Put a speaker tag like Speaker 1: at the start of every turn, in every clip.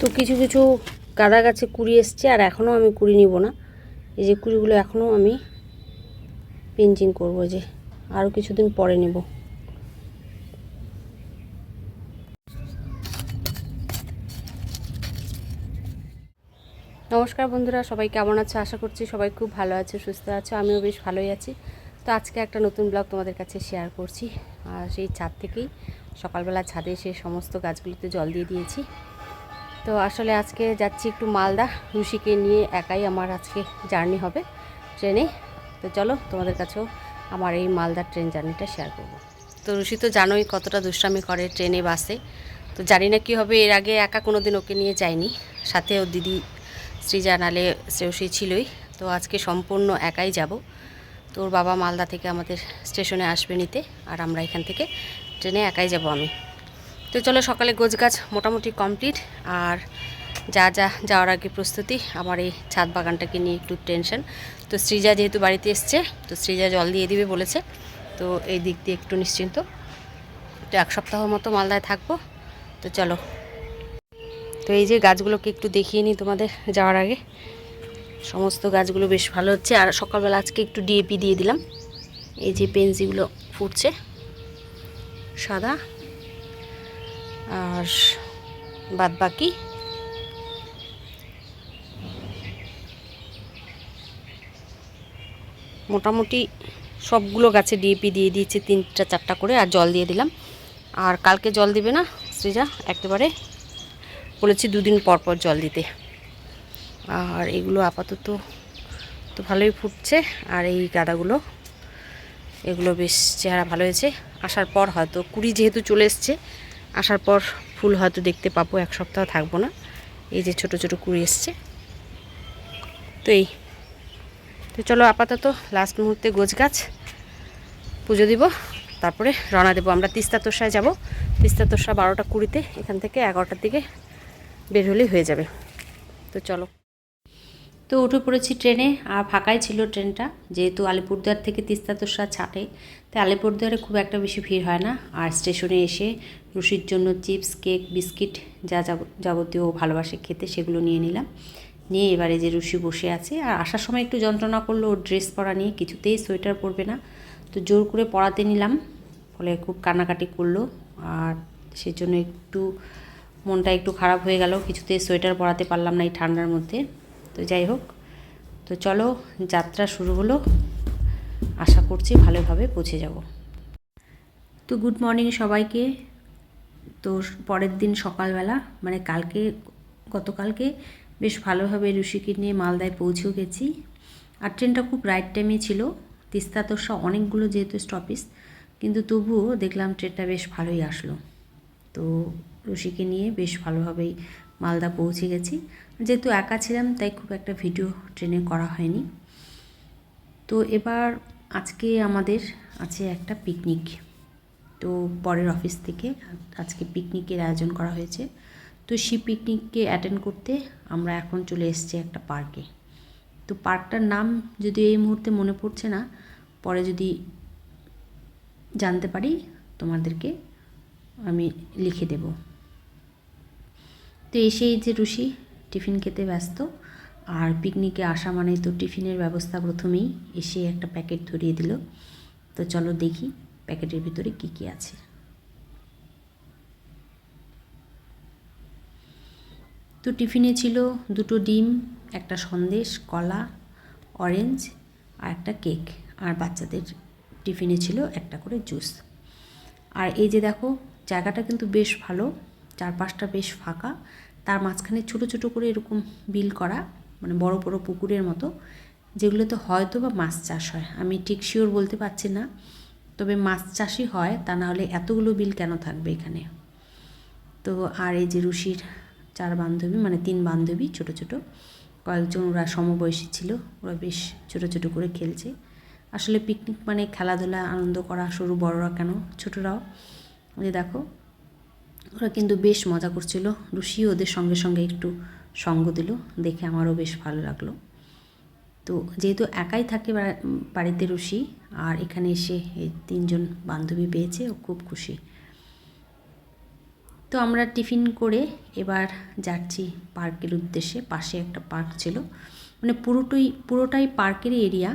Speaker 1: তো কিছু কিছু গাঁদা গাছে কুড়ি এসছে, আর এখনও আমি কুড়ি নিব না। এই যে কুড়িগুলো এখনও আমি পিঞ্চিং করব যে আরও কিছুদিন পরে নেব। নমস্কার বন্ধুরা, সবাই কেমন আছে? আশা করছি সবাই খুব ভালো আছে, সুস্থ আছে, আমিও বেশ ভালোই আছি। তো আজকে একটা নতুন ব্লগ তোমাদের কাছে শেয়ার করছি। আর সেই ছাদ থেকেই সকালবেলা ছাদে এসে সমস্ত গাছগুলিতে জল দিয়ে দিয়েছি। তো আসলে আজকে যাচ্ছি একটু মালদা রুশিকে নিয়ে একাই আমার আজকে জার্নি হবে ট্রেনে। তো চলো তোমাদের কাছেও আমার এই মালদার ট্রেন জার্নিটা শেয়ার করব। তো রুশি তো জানোই কতটা দুষ্টামি করে ট্রেনে, বাসে। তো জানি না কী হবে, এর আগে একা কোনো দিন ওকে নিয়ে যায়নি সাথে ওর দিদি সৃজা নালে শ্রেয়সী ছিলই। তো আজকে সম্পূর্ণ একাই যাব। তো ওর বাবা মালদা থেকে আমাদের স্টেশনে আসবে নিতে, আর আমরা এখান থেকে ট্রেনে একাই যাব আমি। তো চলো সকালে গোছগাছ মোটামুটি কমপ্লিট, আর যা যা যাওয়ার আগে প্রস্তুতি, আমার এই ছাদ বাগানটাকে নিয়ে একটু টেনশন। তো সৃজা যেহেতু বাড়িতে এসছে, তো সৃজা জল দিয়ে দিবে বলেছে, তো এই দিক দিয়ে একটু নিশ্চিন্ত। তো এক সপ্তাহ মতো মালদায় থাকব, তো চলো। তো এই যে গাছগুলোকে একটু দেখিয়ে নিই তোমাদের যাওয়ার আগে। সমস্ত গাছগুলো বেশ ভালো হচ্ছে, আর সকালবেলা আজকে একটু ডিএপি দিয়ে দিলাম। এই যে পেন্সিগুলো ফুটছে, সাদা। আর বাদ বাকি? মোটামুটি সবগুলো গাছে ডিএপি দিয়ে দিয়েছি, তিনটা, চারটা করে, আর জল দিয়ে দিলাম। আর কালকে জল দিবে না, সৃজা? একেবারে বলেছি দুদিন পর পর জল দিতে। আর এগুলো আপাতত তো ভালোই ফুটছে, আর এই গাঁদাগুলো, এগুলো বেশ চেহারা ভালো হয়েছে। আসার পর হয়তো কুড়ি যেহেতু চলে এসছে আসার পর ফুল হয়তো দেখতে পাবো, এক সপ্তাহ থাকব না। এই যে ছোট ছোট কুড়ি এসছে। তো এই। তো চলো আপাতত লাস্ট মুহূর্তে গোছ গাছ পুজো দিব। তারপরে রওনা দেবো। আমরা তিস্তা তোষায় যাব। তিস্তা তোষা বারোটা কুড়িতে এখান থেকে এগারোটার দিকে বের হলেই হয়ে যাবে। তো চলো। তো উঠে পড়েছি ট্রেনে। আর ফাঁকাই ছিল ট্রেনটা। যেহেতু আলিপুরদুয়ার থেকে তিস্তা তোষা ছাটে, তাই আলিপুরদুয়ারে খুব একটা বেশি ভিড় হয় না। আর স্টেশনে এসে রুশির জন্য চিপস, কেক, বিস্কিট যা যাব- যাবতীয় ভালোবাসে খেতে সেগুলো নিয়ে নিলাম। নিয়ে এবারে যে রুশি বসে আছে, আর আসার সময় একটু যন্ত্রণা করল, ওর ড্রেস পরা নিয়ে কিছুতেই সোয়েটার পরবে না। তো জোর করে পরাতে নিলাম, ফলে খুব কান্নাকাটি করল, আর সেজন্য একটু মনটা একটু খারাপ হয়ে গেল কিছুতে সোয়েটার পরাতে পারলাম না এই ঠান্ডার মধ্যে। তো যাই হোক, তো চলো যাত্রা শুরু হলো। আশা করছি ভালোভাবে পৌঁছে যাব। তো গুড মর্নিং সবাইকে। তো পরের দিন সকালবেলা মানে কালকে, গতকালকে বেশ ভালোভাবে ঋষিকে নিয়ে মালদায় পৌঁছেও গেছি। আর ট্রেনটা খুব রাইট টাইমে ছিল। তিস্তা তোষা অনেকগুলো যেহেতু স্টপেজ কিন্তু তবুও দেখলাম ট্রেনটা বেশ ভালোই আসলো। তো রশিকে নিয়ে বেশ ভালোভাবেই মালদা পৌঁছে গেছি। যেহেতু একা ছিলাম, তাই খুব একটা ভিডিও ট্রেনে করা হয়নি। তো এবার আজকে আমাদের আছে একটা পিকনিক তো পরের অফিস থেকে আজকে পিকনিকের আয়োজন করা হয়েছে। তো সেই পিকনিককে অ্যাটেন্ড করতে আমরা এখন চলে এসেছি একটা পার্কে তো পার্কটার নাম যদি এই মুহূর্তে মনে পড়ছে না, পরে যদি জানতে পারি তোমাদেরকে আমি লিখে দেব। তো এসেই যে রুশি টিফিন খেতে ব্যস্ত, আর পিকনিকে আসা মানে তো টিফিনের ব্যবস্থা প্রথমেই এসে একটা প্যাকেট ধরিয়ে দিল। তো চলো দেখি প্যাকেটের ভিতরে কি কি আছে? তো টিফিনে ছিল দুটো ডিম, একটা সন্দেশ, কলা, অরেঞ্জ আর একটা কেক। আর বাচ্চাদের টিফিনে ছিল একটা করে জুস। আর এই যে দেখো, জায়গাটা কিন্তু বেশ ভালো, চারপাশটা বেশ ফাঁকা। তার মাঝখানে ছোট ছোট করে এরকম বিল করা মানে বড় বড় পুকুরের মতো, যেগুলোতে হয়তো বা মাছ চাষ হয়। আমি ঠিক শিওর বলতে পারছি না। তবে মাছ চাষই হয়, তা না হলে এতগুলো বিল কেন থাকবে এখানে? তো আর এই যে রুশির চার বান্ধবী মানে তিন বান্ধবী ছোট ছোট, কয়েকজন ওরা সমবয়সী ছিল, ওরা বেশ ছোট ছোট করে খেলছে। আসলে পিকনিক মানে খেলাধুলা, আনন্দ করা সরু বড়রা কেন? ছোটরাও। যে দেখো, ওরা কিন্তু বেশ মজা করছিল। রুশি ওদের সঙ্গে সঙ্গে একটু সঙ্গ দিল, দেখে আমারও বেশ ভালো লাগল। তো যেহেতু একাই থাকে বাড়িতে রুশি আর এখানে এসে এই তিনজন বান্ধবী পেয়েছে, ও খুব খুশি। তো আমরা টিফিন করে এবার যাচ্ছি পার্কের উদ্দেশ্যে, পাশে একটা পার্ক ছিল। মানে পুরোটাই পুরোটাই পার্কেরই এরিয়া।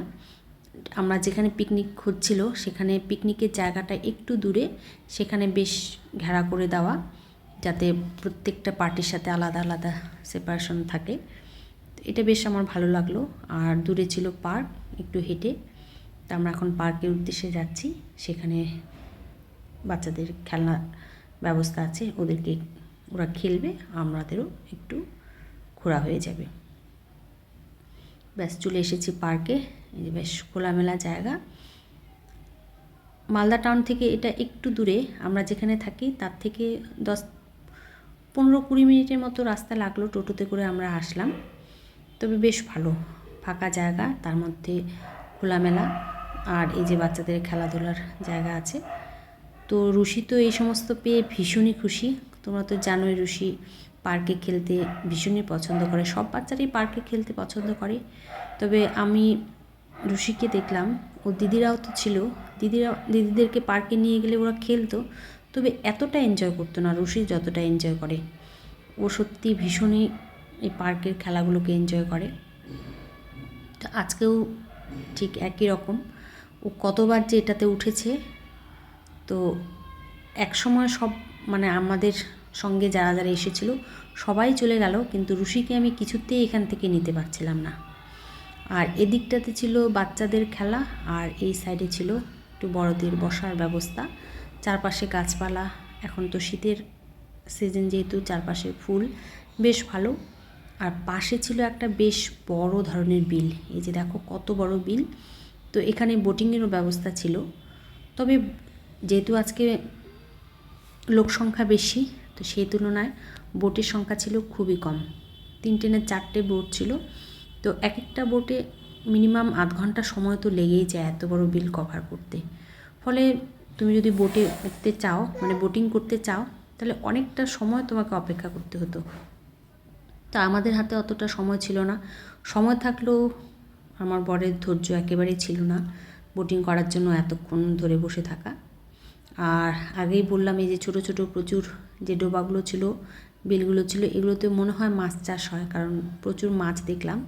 Speaker 1: আমরা যেখানে পিকনিক হচ্ছিল সেখানে পিকনিকের জায়গাটা একটু দূরে, সেখানে বেশ ঘেরা করে দেওয়া, যাতে প্রত্যেকটা পার্টির সাথে আলাদা আলাদা সেপারেশন থাকে। এটা বেশ আমার ভালো লাগল। আর দূরে ছিল পার্ক, একটু হেঁটে। তা আমরা এখন পার্কের উদ্দেশ্যে যাচ্ছি। সেখানে বাচ্চাদের খেলনার ব্যবস্থা আছে। ওদেরকে ওরা খেলবে আমাদেরও একটু ঘোরা হয়ে যাবে। ব্যাস, চলে এসেছি পার্কে। এই বেশ খোলামেলা জায়গা। মালদা টাউন থেকে এটা একটু দূরে। আমরা যেখানে থাকি, তার থেকে দশ পনেরো কুড়ি মিনিটের মতো রাস্তা লাগল টোটোতে করে আমরা আসলাম। তবে বেশ ভালো। ফাঁকা জায়গা, তার মধ্যে খোলামেলা। আর এই যে বাচ্চাদের খেলাধুলার জায়গা আছে। তো রুশি তো এই সমস্ত পেয়ে ভীষণই খুশি। তোমরা তো জানোই রুশি পার্কে খেলতে ভীষণই পছন্দ করে। সব বাচ্চারাই পার্কে খেলতে পছন্দ করে। তবে আমি রুশিকে দেখলাম, ও দিদিরাও তো ছিল। দিদিরা, দিদিদেরকে পার্কে নিয়ে গেলে ওরা খেলতো। তবে এতটা এনজয় করতো না রুশি, যতটা এনজয় করে। ও সত্যি ভীষণই এই পার্কের খেলাগুলোকে এনজয় করে। তো আজকেও ঠিক একই রকম। ও কতবার যে এটাতে উঠেছে, তো এক সময় সব মানে আমাদের সঙ্গে যারা যারা এসেছিল, সবাই চলে গেল, কিন্তু রুশিকে আমি কিছুতেই এখান থেকে নিতে পারছিলাম না। আর এদিকটাতে ছিল বাচ্চাদের খেলা, আর এই সাইডে ছিল একটু বড়দের বসার ব্যবস্থা। চারপাশে গাছপালা, এখন তো শীতের সিজন যেহেতু, চারপাশে ফুল, বেশ ভালো। আর পাশে ছিল একটা বেশ বড় ধরনের বিল। এই যে দেখো কত বড় বিল। তো এখানে বোটিংয়েরও ব্যবস্থা ছিল। তবে যেহেতু আজকে লোক সংখ্যা বেশি, তো সেই তুলনায় বোটের সংখ্যা ছিল খুবই কম। তিনটে না চারটে বোট ছিল। তো এক একটা বোটে মিনিমাম আধ ঘণ্টা সময় তো লেগেই যায় এত বড় বিল কভার করতে। ফলে তুমি যদি বোটে উঠতে চাও মানে বোটিং করতে চাও, তাহলে অনেকটা সময় তোমাকে অপেক্ষা করতে হতো। তা আমাদের হাতে অতটা সময় ছিল না। সময় থাকলেও আমার বরের ধৈর্য একেবারেই ছিল না বোটিং করার জন্য এতক্ষণ ধরে বসে থাকা। আর আগেই বললাম, এই যে ছোটো ছোটো প্রচুর যে ডোবাগুলো ছিল, বিলগুলো ছিল, এগুলোতে মনে হয় মাছ চাষ হয়, কারণ প্রচুর মাছ দেখলাম।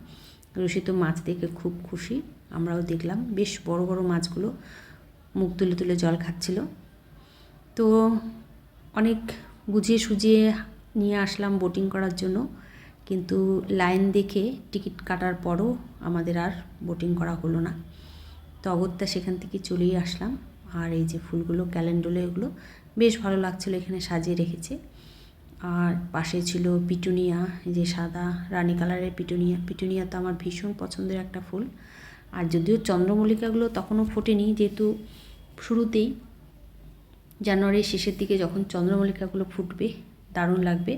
Speaker 1: রুশি তো মাছ দেখে খুব খুশি, আমরাও দেখলাম। বেশ বড় বড় মাছগুলো মুখ তুলে তুলে জল খাচ্ছিল। তো অনেক বুঝিয়ে সুজিয়ে নিয়ে আসলাম বোটিং করার জন্য। কিন্তু লাইন দেখে টিকিট কাটার পরও আমাদের আর বোটিং করা হলো না। তো অগত্যা সেখান থেকে চলেই আসলাম। আর এই যে ফুলগুলো ক্যালেন্ডুলে এগুলো বেশ ভালো লাগছিল এখানে সাজিয়ে রেখেছে। আর পাশে ছিল পিটুনিয়া যে সাদা রানি কালারের পিটুনিয়া। পিটুনিয়া তো আমার ভীষণ পছন্দের একটা ফুল। আর যদিও চন্দ্রমল্লিকাগুলো তখনও ফোটেনি, যেহেতু শুরুতেই জানুয়ারির শেষের দিকে যখন চন্দ্রমল্লিকাগুলো ফুটবে দারুণ লাগবে।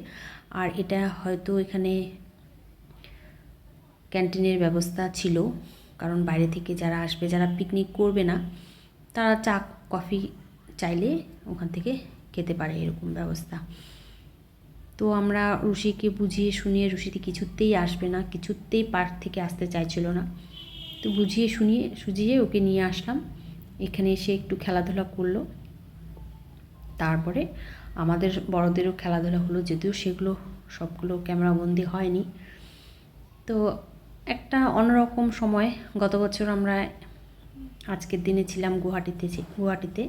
Speaker 1: আর এটা হয়তো এখানে ক্যান্টিনের ব্যবস্থা ছিল। কারণ বাইরে থেকে যারা আসবে, যারা পিকনিক করবে না, তারা চা কফি চাইলে ওখান থেকে খেতে পারে এরকম ব্যবস্থা। তো আমরা রুশিকে বুঝিয়ে শুনিয়ে রুশিতে কিছুতেই আসবে না, কিছুতেই পার্ক থেকে আসতে চাইছিল না। তো বুঝিয়ে শুনিয়ে সুজিয়ে ওকে নিয়ে আসলাম। এখানে এসে একটু খেলাধুলা করল। তারপরে আমাদের বড়দেরও খেলাধুলা হলো, যদিও সেগুলো সবগুলো ক্যামেরাবন্দি হয়নি। তো একটা অন্যরকম সময়, গত বছর আমরা আজকের দিনে ছিলাম গুয়াহাটিতে গুয়াহাটিতে।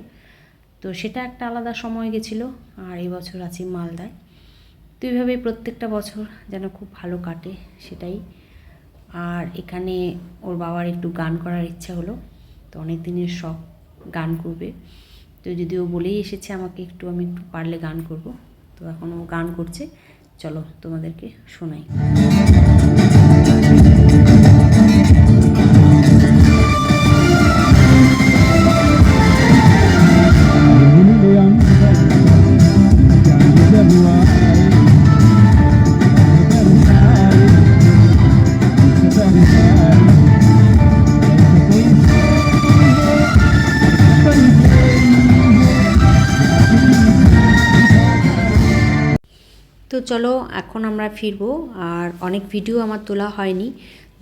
Speaker 1: তো সেটা একটা আলাদা সময় গেছিল, আর এই বছর আছি মালদায়। তো এইভাবে প্রত্যেকটা বছর যেন খুব ভালো কাটে সেটাই। আর এখানে ওর বাবার একটু গান করার ইচ্ছা হলো, তো অনেক দিনের শখ গান করবে। তো যদি ও বলেই এসেছে আমাকে একটু, আমি একটু পারলে গান করব। তো এখন ও গান করছে। চলো তোমাদেরকে শোনাই। তো চলো, এখন আমরা ফিরবো। আর অনেক ভিডিও আমার তোলা হয়নি।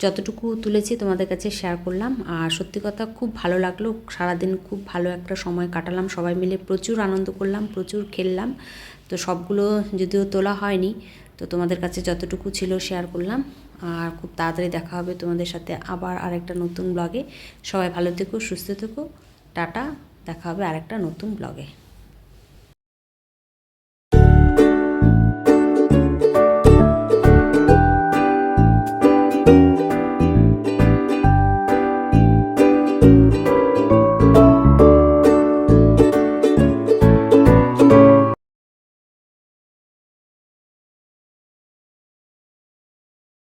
Speaker 1: যতটুকু তুলেছি তোমাদের কাছে শেয়ার করলাম। আর সত্যি কথা, খুব ভালো লাগল। সারাদিন খুব ভালো একটা সময় কাটালাম। সবাই মিলে প্রচুর আনন্দ করলাম, প্রচুর খেললাম। তো সবগুলো যদিও তোলা হয়নি, তো তোমাদের কাছে যতটুকু ছিল শেয়ার করলাম। আর খুব তাড়াতাড়ি দেখা হবে তোমাদের সাথে আবার আরেকটা নতুন ব্লগে সবাই ভালো থেকো, সুস্থ থেকো। টাটা, দেখা হবে আরেকটা নতুন ব্লগে